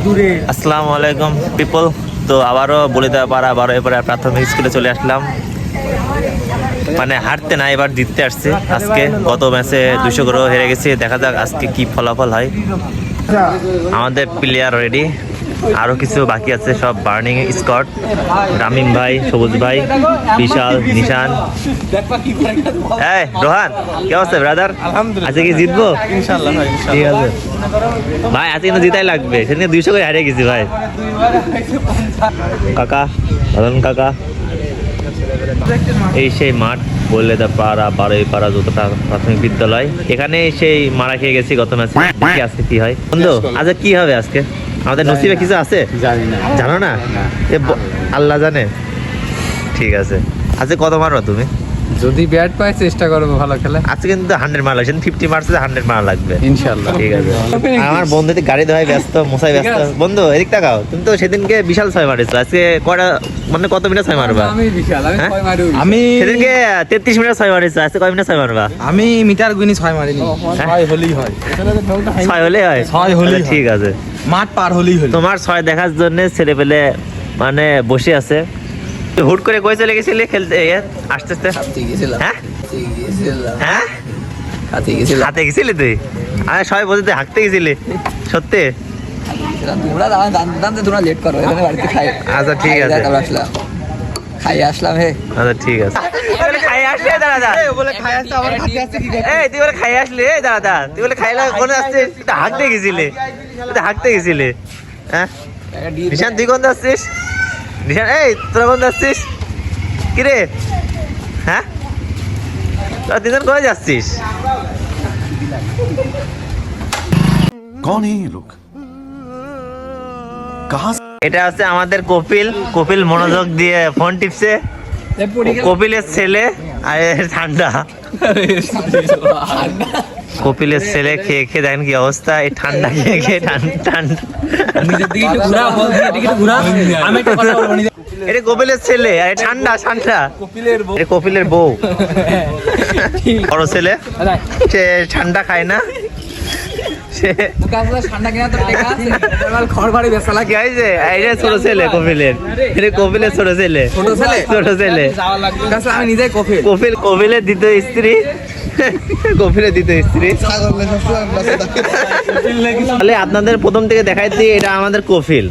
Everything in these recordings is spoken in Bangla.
আসসালামু আলাইকুম পিপল তো আবারও বলে দেওয়া পারা আবারও এবারে প্রাথমিক স্কুলে চলে আসলাম। মানে হারতে না এবার জিততে আসছে। আজকে গত ম্যাচে দুশো করে হেরে গেছে। দেখা যাক আজকে কি ফলাফল হয়। আমাদের প্লেয়ার রেডি আরও কিছু বাকি আছে সব বার্নিং স্কট রামিম ভাই সবুজ ভাই বিশাল নিশান। এই রোহান কে অবস্থা ব্রাদার আজকে কি জিতবো? ঠিক আছে। ভাই আজকে কিন্তু জিতাই লাগবে। সেদিন দুইশো করে হারিয়ে গেছি ভাই। কাকা দাদন কাকা। এই সেই মাঠ বললে দা পাড়া বারোই পাড়া যত প্রাথমিক বিদ্যালয়। এখানে সেই মারা খেয়ে গেছি গত ম্যাচে। আজকে কি হয়। বন্ধু আজকে কি হবে আজকে? আমাদের নসিবে কিছু আছে? জানি না। জানো না? আল্লাহ জানে। ঠিক আছে। আজকে কত মারবা তুমি? যদি ব্যাট পাই চেষ্টা করব ভালো খেলা। আজকে কিন্তু হান্ড্রেড মারা লাগছে। ফিফটি মারছে হান্ড্রেড মারা লাগবে। ইনশাল্লাহ ঠিক আছে। আমার বন্ধু গাড়ি ধোয়ায় ব্যস্ত মশাই ব্যস্ত। বন্ধু এদিক তাকাও। তুমি তো সেদিনকে বিশাল ছয় মারিছো আজকে কটা মানে কত মিনিট ছয় মারবা? আমি বিশাল আমি হ্যাঁ? ছয় মারি আমি সেদিনকে তেত্রিশ মিনিট ছয় মারিছো আজকে কয় মিনিট ছয় মারবা? আমি মিটার গুনি ছয় মারিনি। ছয় হলেই হয়। ছয় হলে হয়। ছয় হলেই আচ্ছা, ঠিক আছে। মাঠ পার হলেই হলো। তোমার ছয় দেখার জন্য ছেলে পেলে মানে বসে আছে। তুই হুট করে কই চলে গেছিলে খেলতে? আস্তে আস্তে। হ্যাঁ? হ্যাঁ? হাতে গেছিলাম। হাতে গেছিলি তুই? আরে সবাই বলতে তুই হাঁকতে গেছিলি? সত্যি? তোমরা তোমরা লেট করো এখানে বাড়িতে খাই। আচ্ছা, ঠিক আছে। তারপর আসলাম খাই আসলাম হে আচ্ছা ঠিক আছে খাই আসলে দাঁড়া দাঁড়া বলে খাই আসতে আবার খাতে আসতে কি এই তুই বলে খাই আসলি এই দাদা দা তুই বলে খাইলা কোনে আসছিস তুই তো হাঁকতে গেছিলি তুই তো হাঁকতে গেছিলি হ্যাঁ নিশান তুই কোন আসছিস নিশান এই তোরা কোন আসছিস কি রে হ্যাঁ তোরা তিনজন কোথায় যাচ্ছিস कौन है ये लोग कहाँ से এটা হচ্ছে আমাদের কপিল। কপিল মনোযোগ দিয়ে ফোন টিপছে। কপিলের ছেলে আর ঠান্ডা। কপিলের ছেলে খেয়ে খেয়ে দেখেন কি অবস্থা। এই ঠান্ডা খেয়ে খেয়ে ঠান্ডা ঠান্ডা এটা কপিলের ছেলে আর ঠান্ডা ঠান্ডা। এটা কপিলের বউ। বড় ছেলে। সে ঠান্ডা খায় না। এটা ছোট ছেলে কপিলের। কপিলের ছোট ছেলে। ছোট ছেলে? ছোট ছেলে। আমি নিজে কফি কপিল কপিলের দ্বিতীয় স্ত্রী। কপিলের দ্বিতীয় স্ত্রী। তাহলে আপনাদের প্রথম থেকে দেখাই দিই এটা আমাদের কপিল।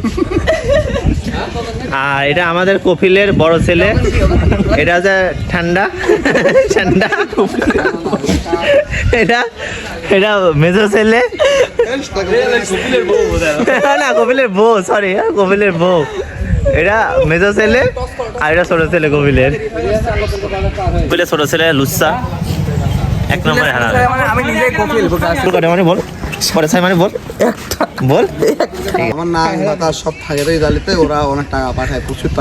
আর এটা আমাদের কপিলের বড় ছেলে। এটা হচ্ছে ঠান্ডা। ঠান্ডা। এটা এটা মেজো ছেলে? না কপিলের বউ সরি কপিলের বউ। এটা মেজো ছেলে আর এটা ছোট ছেলে কপিলের। কপিলের ছোট ছেলে লুচ্চা এক নম্বরে হারা আমি নিজে কফিল করে মানে বল। পরে ছয় মানে বল। বল। আমার নাক মাথা সব থাকে তো এই জালিতে ওরা অনেক টাকা পাঠায় প্রচুর টাকা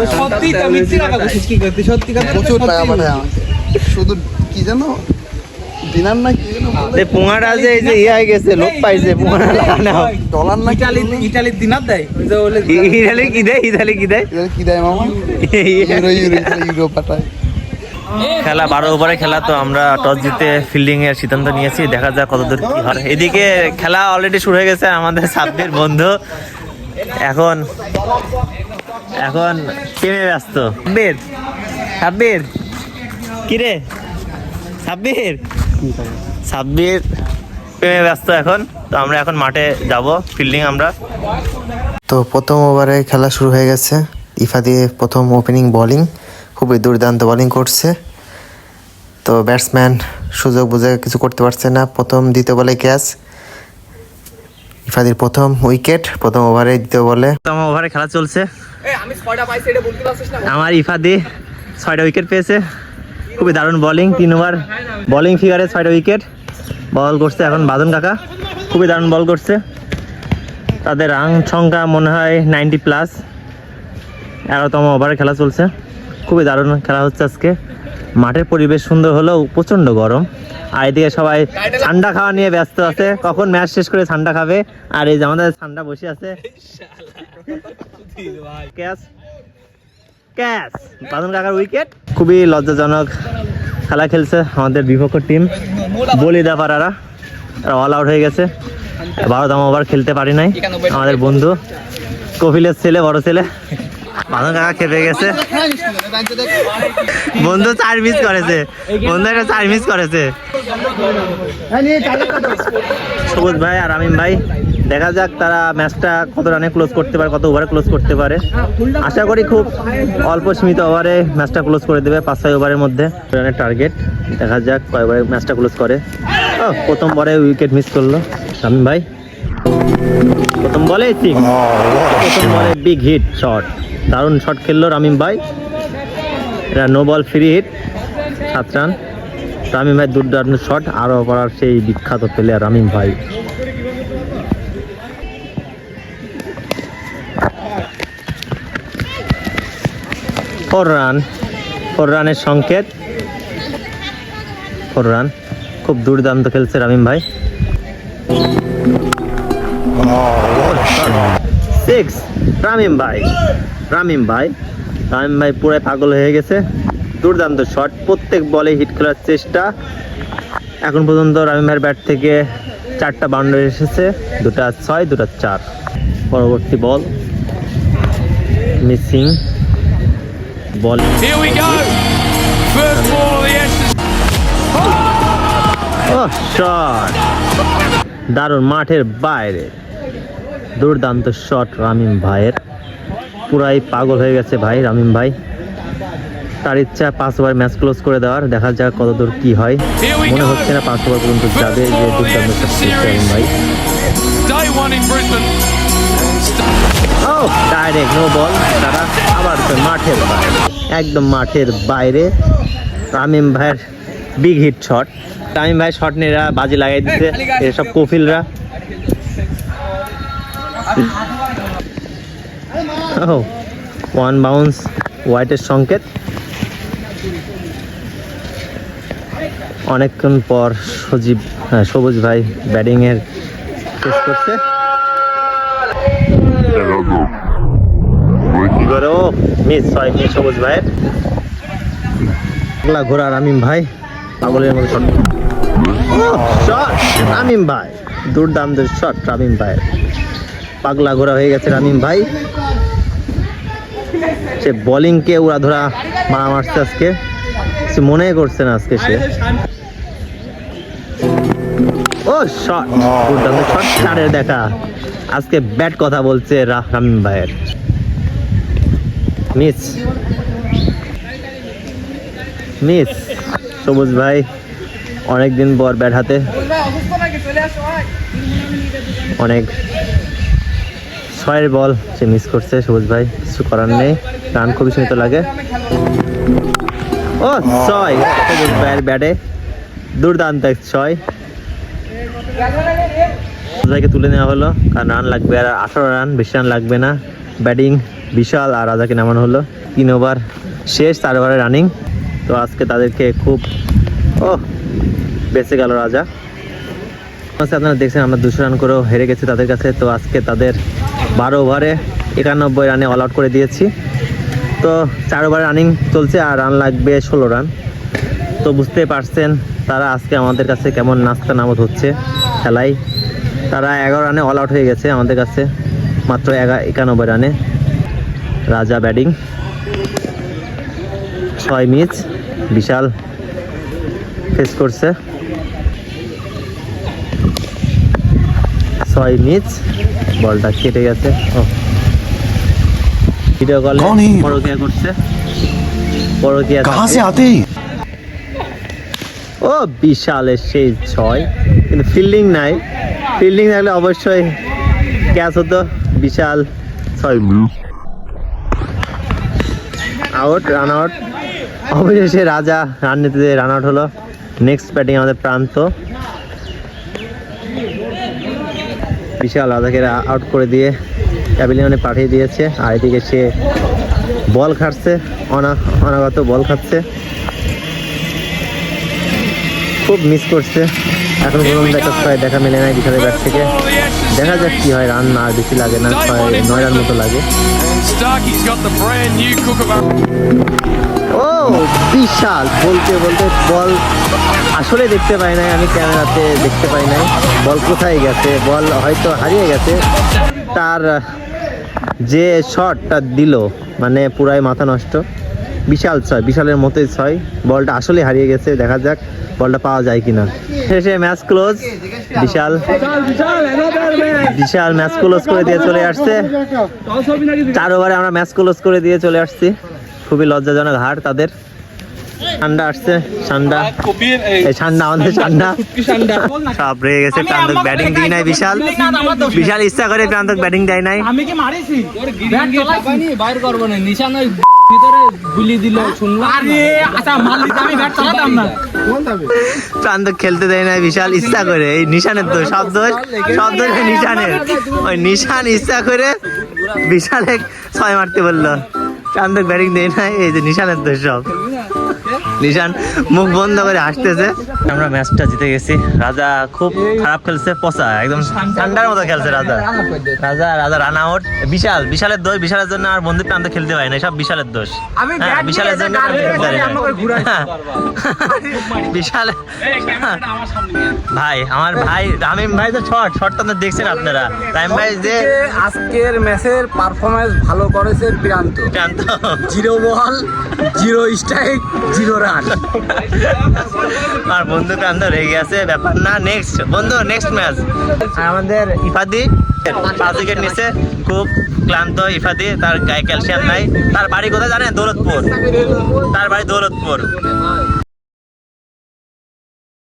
প্রচুর টাকা পাঠায় আমাকে। শুধু কি জানো দিনার না কি? এই পোঙাটা যে এই যে ইয়ে হয়ে গেছে লোক পাইছে পোঙাটা লাগানো ডলার না ইটালি ইটালির দিনার দেয়? ইতালি কি দেয়? ইতালি কি দেয়? কি দেয় মামা? ইউরো ইউরো ইউরো পাঠায়। খেলা বারো ওভারে খেলা তো আমরা টস জিতে ফিল্ডিং এর সিদ্ধান্ত নিয়েছি। দেখা যাক কতদূর কি হয়। এদিকে খেলা অলরেডি শুরু হয়ে গেছে আমাদের সাব্বির বন্ধু। এখন এখন টেমে ব্যস্ত? সাব্বির? সাব্বির? কি রে সাব্বির? সাব্বির প্রেমে ব্যস্ত এখন তো আমরা এখন মাঠে যাব ফিল্ডিং আমরা। তো প্রথম ওভারে খেলা শুরু হয়ে গেছে। ইফা দিয়ে প্রথম ওপেনিং বোলিং খুবই দুর্দান্ত বোলিং করছে। তো ব্যাটসম্যান সুযোগ বুঝে কিছু করতে পারছে না। প্রথম দ্বিতীয় বলে ক্যাচ। ইফাদির প্রথম উইকেট প্রথম ওভারে দ্বিতীয় বলে। প্রথম ওভারে খেলা চলছে। আমি ছয়টা বলতে পারছিস আমার ইফাদি ছয়টা উইকেট পেয়েছে। খুবই দারুণ বোলিং তিন ওভার বোলিং ফিগারে ছয়টা উইকেট বল করছে এখন বাদন কাকা। খুবই দারুণ বল করছে। তাদের রান সংখ্যা মনে হয় নাইনটি প্লাস এগারোতম ওভারে খেলা চলছে। খুবই দারুণ খেলা হচ্ছে আজকে। মাঠের পরিবেশ সুন্দর হলেও প্রচণ্ড গরম। আর এদিকে সবাই ঠান্ডা খাওয়া নিয়ে ব্যস্ত আছে। কখন ম্যাচ শেষ করে ঠান্ডা খাবে? আর এই যে আমাদের ঠান্ডা বসে আছে। ক্যাচ। ক্যাচ। বাদন কাকার উইকেট খুবই লজ্জাজনক খেলা খেলছে আমাদের বিপক্ষ টিম বলিদা পাড়ারা। অল আউট হয়ে গেছে। বারোতম ওভার খেলতে পারি নাই। আমাদের বন্ধু, কপিলের ছেলে, বড় ছেলে। বাঁধন কাকা খেপে গেছে। বন্ধু চার মিস করেছে। বন্ধু একটা চার মিস করেছে। সবুজ ভাই আর আমিন ভাই। দেখা যাক তারা ম্যাচটা কত রানে ক্লোজ করতে পারে কত ওভারে ক্লোজ করতে পারে। আশা করি খুব অল্প সীমিত ওভারে ম্যাচটা ক্লোজ করে দেবে পাঁচ ছয় ওভারের মধ্যে। রানের টার্গেট দেখা যাক কয় ওভারে ম্যাচটা ক্লোজ করে। ও, প্রথম বলে উইকেট মিস করল। আমিন ভাই? প্রথম বলে সিক্স প্রথম বলে বিগ হিট শট দারুণ শট খেললো রামিম ভাই। এটা নো বল ফ্রি হিট সাত রান। রামিম ভাই দুর্দান্ত শট আরও পড়ার সেই বিখ্যাত প্লেয়ার রামিম ভাই। ফোর রান ফোর রানের সংকেত। ফোর রান খুব দুর্দান্ত খেলছে রামিম ভাই। সিক্স রামিম ভাই রামিম ভাই। রামিম ভাই পুরাই পাগল হয়ে গেছে। দুর্দান্ত শট প্রত্যেক বলে হিট খেলার চেষ্টা। এখন পর্যন্ত রামিম ভাইয়ের ব্যাট থেকে চারটা বাউন্ডারি এসেছে। দুটা ছয়, দুটা চার। পরবর্তী ball missing ball Here we go. First ball of the Ashes. ও শট দারুণ মাঠের বাইরে। দুর্দান্ত শট রামিম ভাইয়ের। পুরাই পাগল হয়ে গেছে ভাই রামিম ভাই। তার ইচ্ছা পাঁচ ওভার ম্যাচ ক্লোজ করে দেওয়ার। দেখা যাক কত দূর কি হয়। মনে হচ্ছে না পাঁচ ওভার পর্যন্ত যাবে যে দুর্দান্ত রামিম ভাই। ডাইরেক্ট নো বল তারা। আবার তো মাঠের বাইরে। একদম মাঠের বাইরে। তামিম ভাইয়ের বিগ হিট শট তামিম ভাই শট নিয়ে বাজি লাগাই দিচ্ছে এসব কফিলরা। ও ওয়ান বাউন্স হোয়াইটের সংকেত। অনেকক্ষণ পর সজীব হ্যাঁ, সবুজ ভাই ব্যাটিংয়ের শেষ করছে। মিস হয় মিস সবুজ ভাইয়ের। পাগলা ঘোড়া রামিম ভাই। পাগলের মতো শট শট রামিম ভাই। দুর্দান্ত শট রামিম ভাই পাগলা ঘোড়া হয়ে গেছে রামিম ভাই। সে বোলিংকে ওরা ধরা মারা মারছে আজকে। সে মনে করছে না আজকে সে। ও শট দুর্দান্ত শট চারের দেখা। আজকে ব্যাট কথা বলছে রা- রামিম ভাইয়ের। মিস। মিস, সবুজ ভাই অনেক দিন পর ব্যাট হাতে। অনেক ছয়ের বল সে মিস করছে সবুজ ভাই, কিছু করার নেই, রান খুবই সীমিত লাগে। ও, ছয়, সবুজ ভাইয়ের ব্যাটে দুর্দান্ত এক ছয়। তুলে নেওয়া হলো, কারণ রান লাগবে আর আঠারো রান, বেশি রান লাগবে না। ব্যাটিং বিশাল আর রাজাকে নামানো হলো। তিন ওভার শেষ চার ওভারে রানিং। তো আজকে তাদেরকে খুব ও বেঁচে গেল রাজা। আচ্ছা আপনারা দেখছেন আমরা দুশো রান করেও হেরে গেছি তাদের কাছে। তো আজকে তাদের বারো ওভারে একানব্বই রানে অল আউট করে দিয়েছি। তো চার ওভার রানিং চলছে আর রান লাগবে ষোলো রান। তো বুঝতে পারছেন তারা আজকে আমাদের কাছে কেমন নাস্তা নামত হচ্ছে খেলায়। তারা এগারো রানে অল আউট হয়ে গেছে আমাদের কাছে, মাত্র এগা- একানব্বই রানে। রাজা ব্যাডিং। ছয় মিচ বিশাল ফেস করছে। ছয় মিচ বলটা কেটে গেছে। ও ভিডিও কলে পরকিয়া করছে। পরকিয়া ও বিশালের সেই ছয়। কিন্তু ফিল্ডিং নাই। ফিল্ডিং থাকলে অবশ্যই ক্যাচ হতো। বিশাল ছয় আউট রান আউট অবশেষে রাজা রান নিতে রান আউট হলো। নেক্সট ব্যাটিং আমাদের প্রান্ত। বিশাল রাজাকে আউট করে দিয়ে প্যাভিলিয়নে পাঠিয়ে দিয়েছে। আর এদিকে সে বল খাটছে, অনা অনাগত বল খাচ্ছে খুব মিস করছে। এখন পর্যন্ত একটা দেখা মেলে নাই বিশালের ব্যাট থেকে। দেখা যাক. কি হয় রান না আর বেশি লাগে না ছয় নয় রান মতো লাগে. ও বিশাল বলতে বলতে বল আসলে দেখতে পাই নাই আমি ক্যামেরাতে দেখতে পাই নাই। বল কোথায় গেছে? বল হয়তো হারিয়ে গেছে। তার যে শটটা দিল মানে পুরাই মাথা নষ্ট। বিশাল ছয় বিশালের মতোই ছয়। বলটা আসলে হারিয়ে গেছে দেখা যাক। বলটা পাওয়া যায় কিনা? শেষে ম্যাচ ক্লোজ বিশাল। বিশাল ম্যাচ ক্লোজ করে দিয়ে চলে আসছে। চার ওভারে আমরা ম্যাচ ক্লোজ করে দিয়ে চলে আসছি। খুবই লজ্জাজনক হার তাদের। ঠান্ডা আসছে ঠান্ডা। এই ঠান্ডা আমাদের ঠান্ডা। সব রয়ে গেছে প্রান্তক ব্যাটিং দিই নাই বিশাল। বিশাল ইচ্ছা করে প্রান্তক ব্যাটিং দেয় নাই। বাইর করব না নিশান ভিতরে গুলি দিল শুনলাম আরে আচ্ছা মালিক আমি ব্যাট চালাতাম না। প্রান্তক খেলতে দেয় না, বিশাল ইচ্ছা করে। এই নিশানের তো সব দোষ সব দোষ নিশানের। ওই নিশান ইচ্ছা করে বিশাল এক ছয় মারতে বলল। চান্দক ব্যাটিং দেয় না, এই যে নিশানের দোষ সব। নিশান মুখ বন্ধ করে হাসতেছে। আমরা ম্যাচটা জিতে গেছি। রাজা খুব খারাপ খেলছে পচা একদম ঠান্ডার মতো খেলছে রাজা। রাজা রাজা রান আউট। বিশাল বিশালের দোষ বিশালের জন্য আর বন্ধু প্রান্ত খেলতে পারে না সব বিশালের দোষ। হ্যাঁ, বিশালের জন্য না। বিশাল ভাই আমার ভাই রামিম ভাই তো শর্ট শর্টটা তো দেখছেন আপনারা। রামিম ভাই যে আজকের ম্যাচের পারফরমেন্স ভালো করেছে Pranto Pranto zero ball zero strike zero run আর বন্ধু প্রান্ত রেগে আছে, ব্যাপার না নেক্সট বন্ধু নেক্সট ম্যাচ আমাদের ইফাদি পাঁচ উইকেট নিচ্ছে খুব ক্লান্ত ইফাদি, তার গায়ে ক্যালসিয়াম নাই। তার বাড়ি কোথায় জানেন? দৌলতপুর। তার বাড়ি দৌলতপুর।